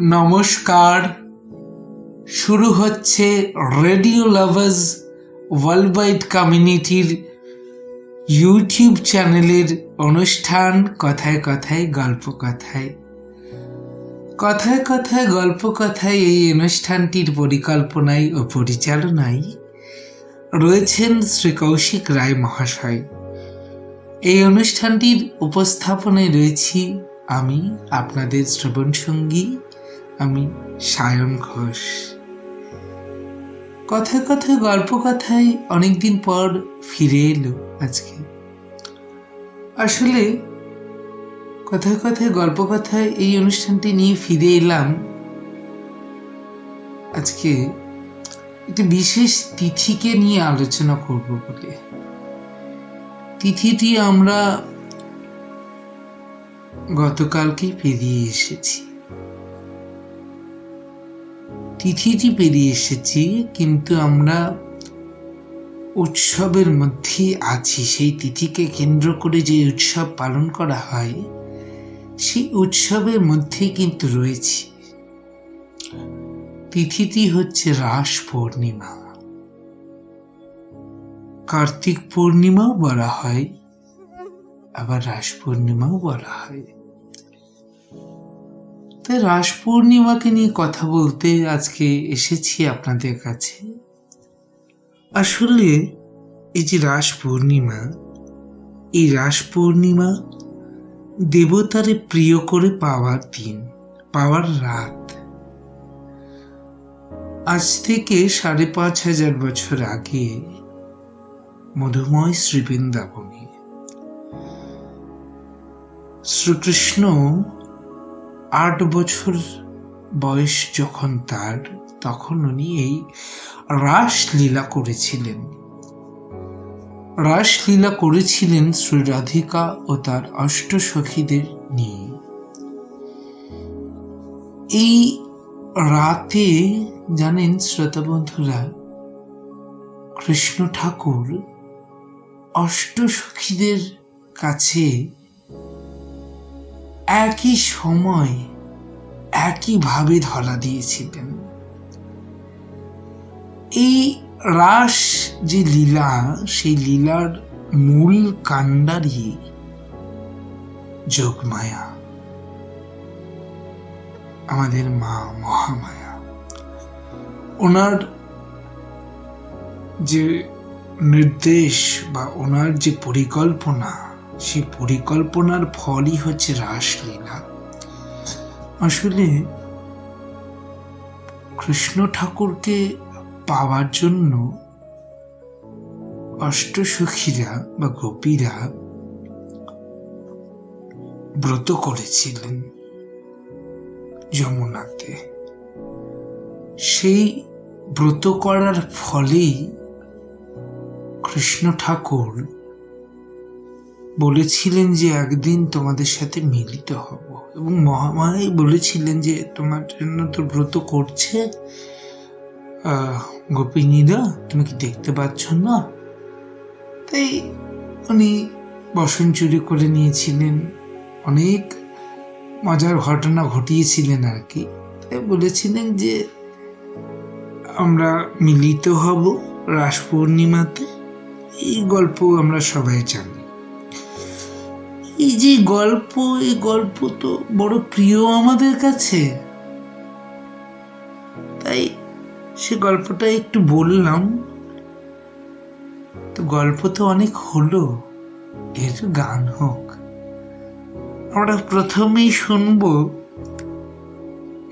নমস্কার। শুরু হচ্ছে রেডিও লাভার্স ওয়ার্ল্ড ওয়াইড কমিউনিটির ইউটিউব চ্যানেলের অনুষ্ঠান। কথায় কথায়, গল্প কথায়। কথায় কথায়, গল্প কথায় এই অনুষ্ঠানটির পরিকল্পনায় ও পরিচালনায় রয়েছেন শ্রী কৌশিক রায় মহাশয়। এই অনুষ্ঠানটির উপস্থাপনায় রয়েছি আমি, আপনাদের শ্রবণ সঙ্গী আমি সায়ন ঘোষ। কথায় কথায়, গল্প কথায় অনেকদিন পর ফিরে এলো আজকে। আসলে কথায় কথায়, গল্প কথায় এই অনুষ্ঠানটি নিয়ে ফিরে এলাম আজকে একটি বিশেষ তিথিকে নিয়ে আলোচনা করব বলে। তিথিটি আমরা গতকালকেই পেরিয়ে এসেছি। তিথিটি পেরিয়ে এসেছি, কিন্তু আমরা উৎসবের মধ্যে আছি। সেই তিথিকে কেন্দ্র করে যে উৎসব পালন করা হয়, সেই উৎসবের মধ্যে কিন্তু রয়েছি। তিথিটি হচ্ছে রাস পূর্ণিমা। কার্তিক পূর্ণিমাও বলা হয়, আবার রাস পূর্ণিমাও বলা হয়। তাই রাস পূর্ণিমাকে নিয়ে কথা বলতে আজকে এসেছি আপনাদের কাছে। আসলে এই যে রাস পূর্ণিমা, এই রাস পূর্ণিমা দেবতারে প্রিয় করে পাওয়ার দিন, পাওয়ার রাত। আজ থেকে সাড়ে পাঁচ হাজার বছর আগে মধুময় শ্রীবৃন্দাবনে শ্রীকৃষ্ণ আট বছর বয়স যখন তার, তখন উনি এই রাসলীলা করেছিলেন। রাসলীলা করেছিলেন শ্রী রাধিকা ও তার অষ্ট সখীদের নিয়ে। এই রাতে, জানেন শ্রোতা বন্ধুরা, কৃষ্ণ ঠাকুর অষ্ট সখীদের কাছে একই সময় একইভাবে ধরা দিয়েছিলেন। এই রাস যে লীলা, সেই লীলার মূল কাণ্ডারি যোগমায়া। আমাদের মা মহামায়া। ওনার যে নির্দেশ বা ওনার যে পরিকল্পনা সেই পরিকল্পনার ফলই হচ্ছে রাসলীলা। আসলে কৃষ্ণ ঠাকুরকে পাওয়ার জন্য অষ্টসখীরা বা গোপীরা ব্রত করেছিলেন যমুনাতে। সেই ব্রত করার ফলেই কৃষ্ণ ঠাকুর বলেছিলেন যে একদিন তোমাদের সাথে মিলিত হব। এবং মহামায়াই বলেছিলেন যে তোমার জন্য তো ব্রত করছে গোপিনীরা, তুমি কি দেখতে পাচ্ছ না? তাই উনি বসন চুরি করে নিয়েছিলেন, অনেক মজার ঘটনা ঘটিয়েছিলেন আর কি। তাই বলেছিলেন যে আমরা মিলিত হব রাস পূর্ণিমাতে। এই গল্প আমরা সবাই জানি। এই যে গল্প, এই গল্প তো বড় প্রিয় আমাদের কাছে। তাই সে গল্পটা একটু বললাম। তো গল্প তো অনেক হলো, এর গান হোক। আমরা প্রথমেই শুনব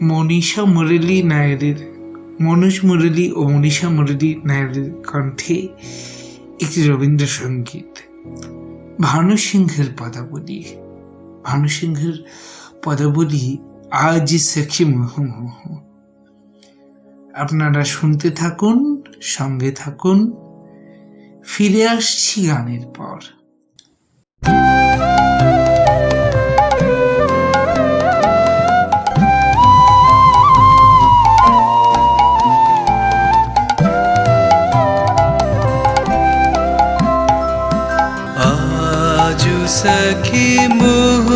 মনীষা মুরলী নায়ারের, মনোজ মুরলী ও মনীষা মুরলী নায়ারের কণ্ঠে একটি রবীন্দ্রসঙ্গীত ভানু সিংহের পদাবলী। ভানু সিংহের পদাবলী আজ সখি মোহ মোহ। আপনারা শুনতে থাকুন, সঙ্গে থাকুন। ফিরে আসছি গানের পর। सखी मोह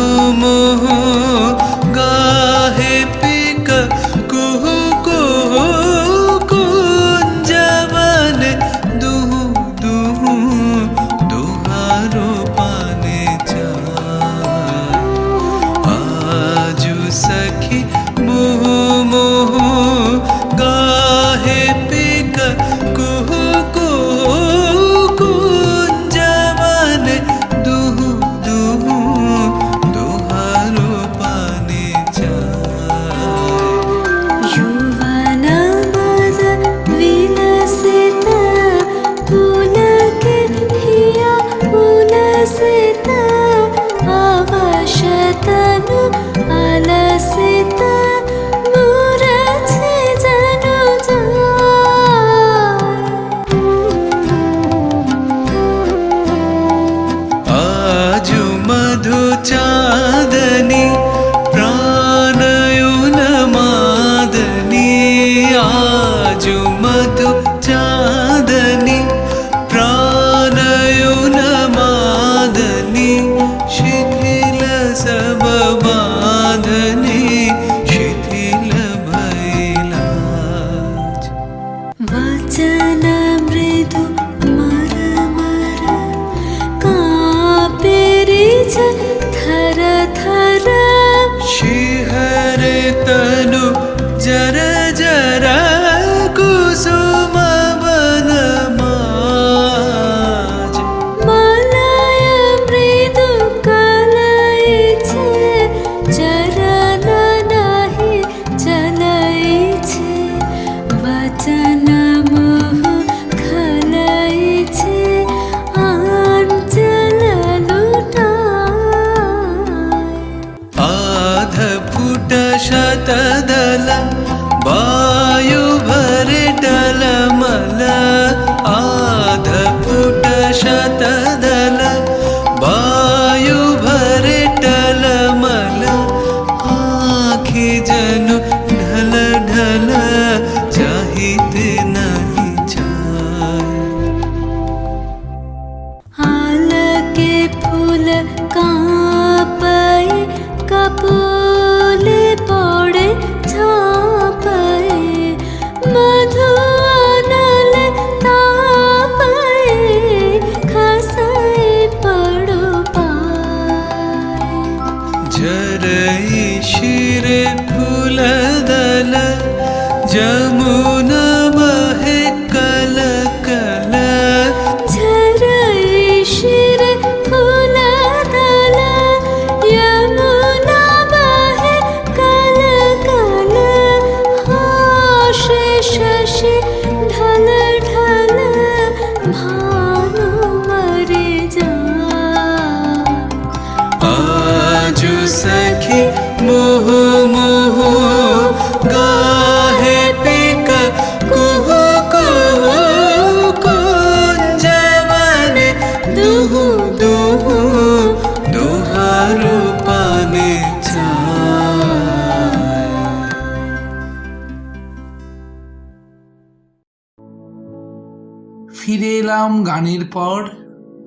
ফিরে এলাম গানের পর।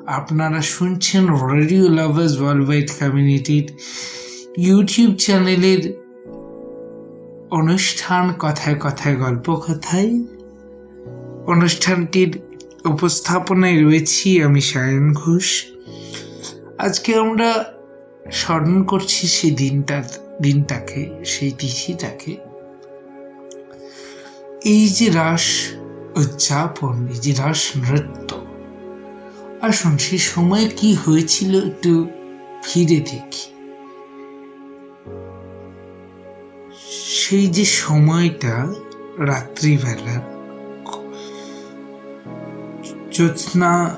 আপনারা শুনছেন রেডিও লাভার্স ওয়ার্ল্ড কমিউনিটির ইউটিউব চ্যানেলের অনুষ্ঠান কথায় কথায়, গল্প কথায়। অনুষ্ঠানটির উপস্থাপনায় রয়েছি আমি সায়ন ঘোষ। আজকে আমরা স্মরণ করছি সেই দিনটা, দিনটাকে, সেই তিথিটাকে। এই যে রাস উদযাপন এই যে রাস নৃত্য। আসুন সেই সময় কি হয়েছিল একটু ফিরে দেখি। সেই যে সময়টা রাত্রিবেলা, জ্যোৎস্না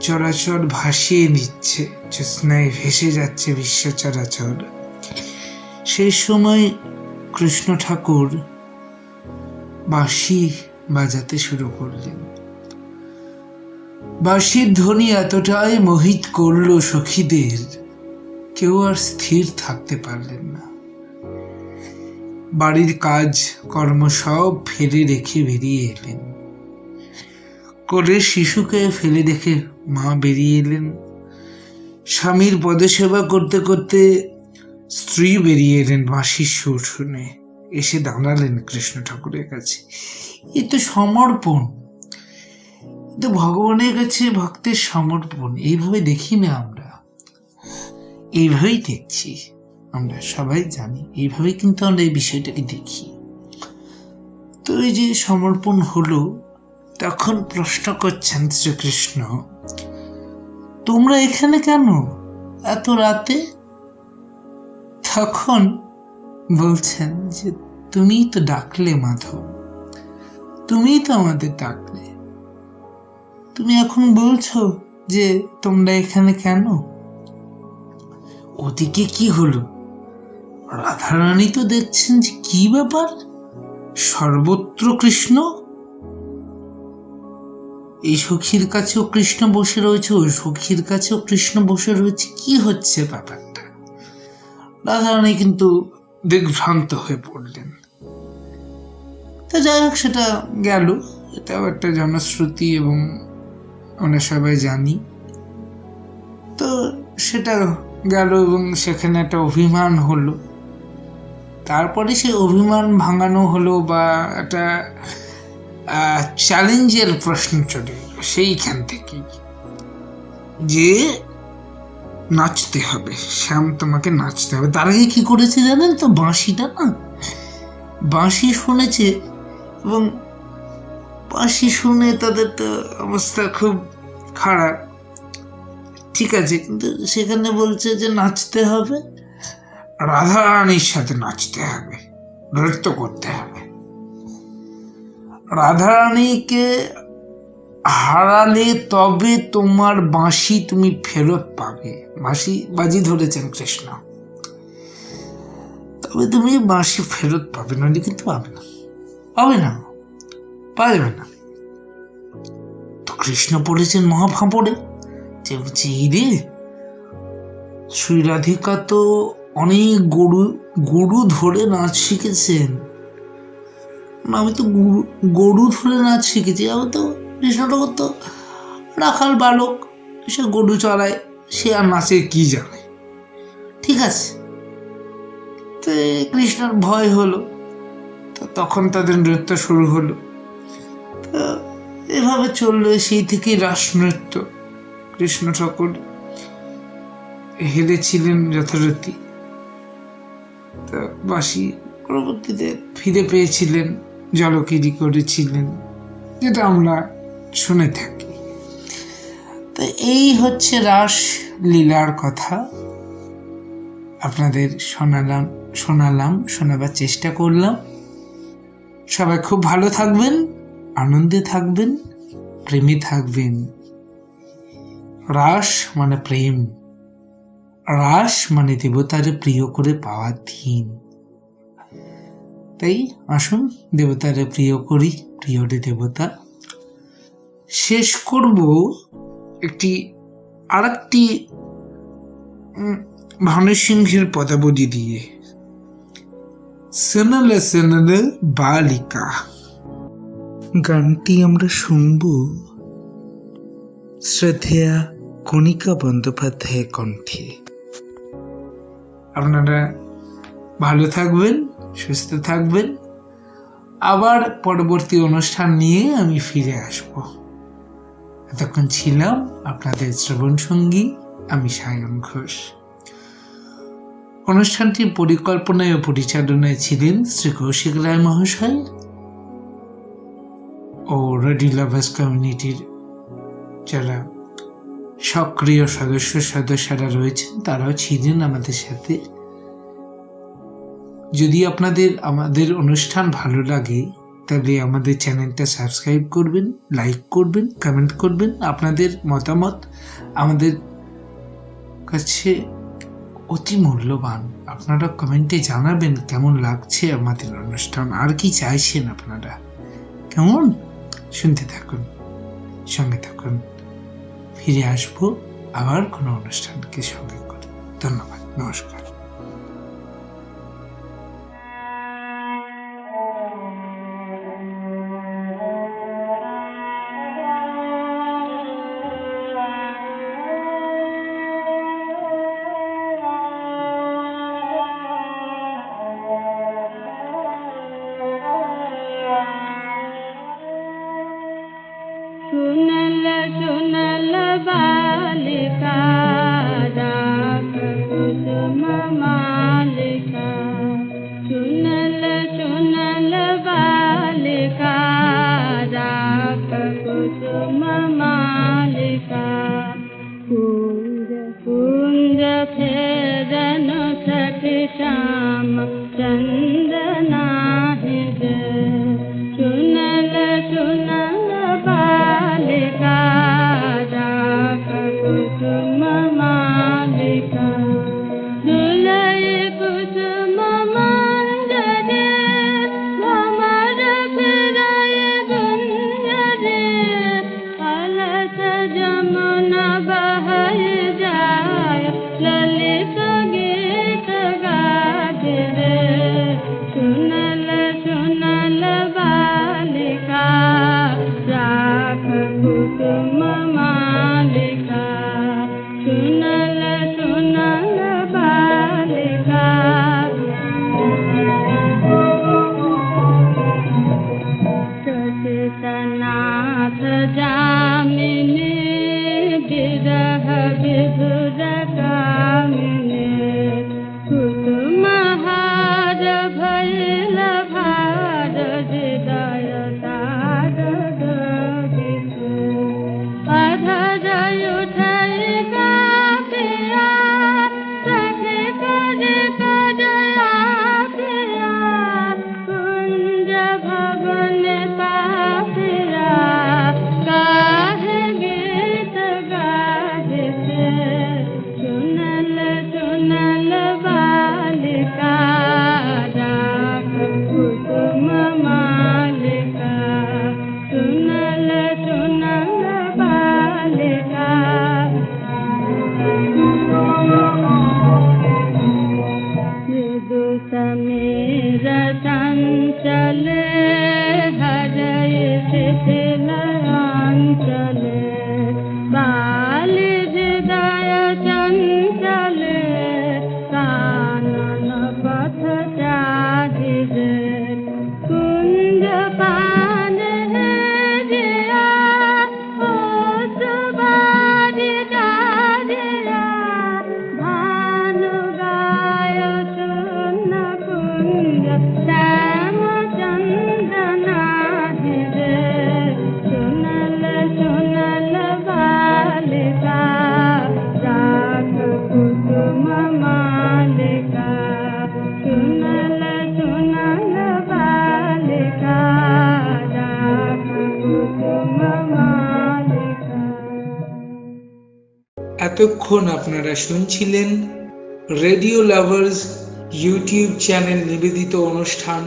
চরাচর ভাসিয়ে নিচ্ছে, জ্যোৎস্নায় ভেসে যাচ্ছে বিশ্ব চরাচর। সেই সময় কৃষ্ণ ঠাকুর বাঁশি বাজাতে শুরু করলেন। বাঁশির ধ্বনি এতটাই মোহিত করল সখীদের, কেউ আর স্থির থাকতে পারলেন না। বাড়ির কাজ, কর্ম সব ফেলে রেখে বেরিয়ে এলেন। কোলের শিশুকে ফেলে রেখে মা বেরিয়ে এলেন। স্বামীর পদসেবা করতে করতে স্ত্রী বেরিয়ে এলেন বাঁশির সুর শুনে এসে দাঁড়ালেন কৃষ্ণ ঠাকুরের কাছে। এ তো সমর্পণ। তো ভগবানের কাছে ভক্তের সমর্পণ। এইভাবে দেখি না আমরা। এইভাবেই দেখছি আমরা, সবাই জানি। এইভাবে কিন্তু আমরা এই বিষয়টাকে দেখি। তো এই যে সমর্পণ হলো, তখন প্রশ্ন করছেন শ্রীকৃষ্ণ, তোমরা এখানে কেন? এত রাতে? তখন বলছেন যে, তুমিই তো ডাকলে, মাধব। তুমিই তো আমাদের ডাকলে। তুমি এখন বলছো যে, তোমরা এখানে কেন? ওদিকে কি হলো? রাধারানী তো দেখছেন যে, কি ব্যাপার? সর্বত্র কৃষ্ণ? এই সখীর কাছেও কৃষ্ণ বসে রয়েছে, ওই সখীর কাছেও কৃষ্ণ বসে রয়েছে, কি হচ্ছে ব্যাপারটা? রাধারানী কিন্তু দিগ্ভ্রান্ত হয়ে পড়লেন। তো যাই হোক, সেটা গেল। এটাও একটা জনশ্রুতি এবং আমরা সবাই জানি। তো সেটা গেল এবং সেখানে একটা অভিমান হলো। তারপরে সে অভিমান ভাঙানো হলো বা একটা চ্যালেঞ্জের প্রশ্ন চলে সেইখান থেকেই। যে নাচতে হবে। শ্যাম তোমাকে নাচতে হবে। তার কি করেছে জানেন তো? বাঁশিটা না? বাঁশি শুনেছে এবং বাঁশি শুনে তাদের তো অবস্থা খুব খারাপ। ঠিক আছে, কিন্তু সেখানে বলছে যে নাচতে হবে। রাধা রানীর সাথে নাচতে হবে, নৃত্য করতে হবে। রাধারানীকে হারালে তবে তোমার বাঁশি তুমি ফেরত পাবে। বাঁশি বাজি ধরেছেন কৃষ্ণ। তবে তুমি বাঁশি ফেরত পাবে না কিন্তু পাবে না। পাবে না। যাবে না। তো কৃষ্ণ পড়েছেন মহাফাঁপড়ে যে বলছে "এই রে শ্রী রাধিকা তো অনেক গরু গরু ধরে নাচ শিখেছেন। আমি তো গরু গরু ধরে নাচ শিখেছি, আমি তো কৃষ্ণ ঠাকুর তো রাখাল বালক সে গরু চড়ায়, সে আর নাচে কি জানে? ঠিক আছে। তো কৃষ্ণর ভয় হলো। তো তখন তাদের নৃত্য শুরু হলো। তো এভাবে চলল সেই থেকেই রাসনৃত্য। কৃষ্ণ ঠাকুর হেরেছিলেন যথারীতি। তা বাসি পরবর্তীতে ফিরে পেয়েছিলেন, জলকিরি করেছিলেন। যেটা আমরা শুনে থাকি। তো এই হচ্ছে রাস লীলার কথা আপনাদের শোনালাম শোনালাম শোনাবার চেষ্টা করলাম। সবাই খুব ভালো থাকবেন আনন্দে থাকবেন প্রেমে থাকবেন। রাস মানে প্রেম রাস মানে দেবতারে প্রিয় করে পাওয়ার দিন। তাই আসুন দেবতারে প্রিয় করি প্রিয়রে দেবতা। শেষ করব একটি আর একটি ভানু সিংহের পদাবলী দিয়ে। সেনালে সেনালে বালিকা। গানটি আমরা শুনব শ্রদ্ধেয়া কণিকা বন্দ্যোপাধ্যায়ের কণ্ঠে। আপনারা ভালো থাকবেন, সুস্থ থাকবেন। আবার পরবর্তী অনুষ্ঠান নিয়ে আমি ফিরে আসব। এতক্ষণ ছিলাম আপনাদের শ্রবণ সঙ্গী আমি সায়ন ঘোষ। অনুষ্ঠানটির পরিকল্পনায় ও পরিচালনায় ছিলেন শ্রী কৌশিক রায় মহাশয় ও রেডি লাভার্স কমিউনিটির যারা সক্রিয় সদস্য সদস্যরা রয়েছেন, তারাও ছিলেন আমাদের সাথে। যদি আপনাদের, আমাদের অনুষ্ঠান ভালো লাগে তাহলে আমাদের চ্যানেলটা সাবস্ক্রাইব করবেন লাইক করবেন কমেন্ট করবেন আপনাদের মতামত আমাদের কাছে অতি মূল্যবান। আপনারা কমেন্টে জানাবেন কেমন লাগছে আমাদের অনুষ্ঠান, আর কি চাইছেন আপনারা। কেমন? শুনতে থাকুন, সঙ্গে থাকুন। ফিরে আসব আবার কোনো অনুষ্ঠানকে সঙ্গে করে। ধন্যবাদ, নমস্কার। Malika এতক্ষণ আপনারা শুনছিলেন রেডিও লাভার্স ইউটিউব চ্যানেল নিবেদিত অনুষ্ঠান,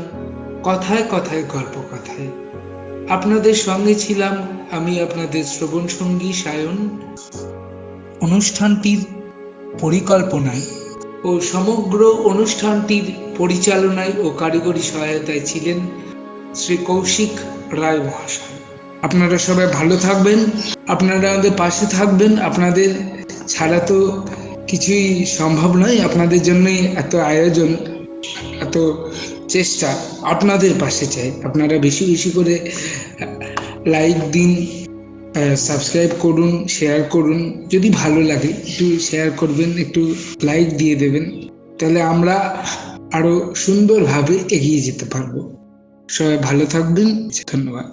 কথায় কথায়, গল্প কথায়। আপনাদের সঙ্গে ছিলাম আমি আপনাদের শ্রবণ সঙ্গী সায়ন। অনুষ্ঠানটির পরিকল্পনায় ও সমগ্র অনুষ্ঠানটির পরিচালনায় ও কারিগরি সহায়তায় ছিলেন শ্রী কৌশিক রায় মহাশয়। আপনারা সবাই ভালো থাকবেন, আপনারা আমাদের পাশে থাকবেন, আপনাদের ছাড়া তো কিছুই সম্ভব নয়। আপনাদের জন্যই এত আয়োজন, এত চেষ্টা আপনাদের পাশে চাই। আপনারা বেশি বেশি করে লাইক দিন সাবস্ক্রাইব করুন শেয়ার করুন। যদি ভালো লাগে, একটু শেয়ার করবেন, একটু লাইক দিয়ে দেবেন, তাহলে আমরা আরও সুন্দরভাবে এগিয়ে যেতে পারব। সবাই ভালো থাকবেন, ধন্যবাদ।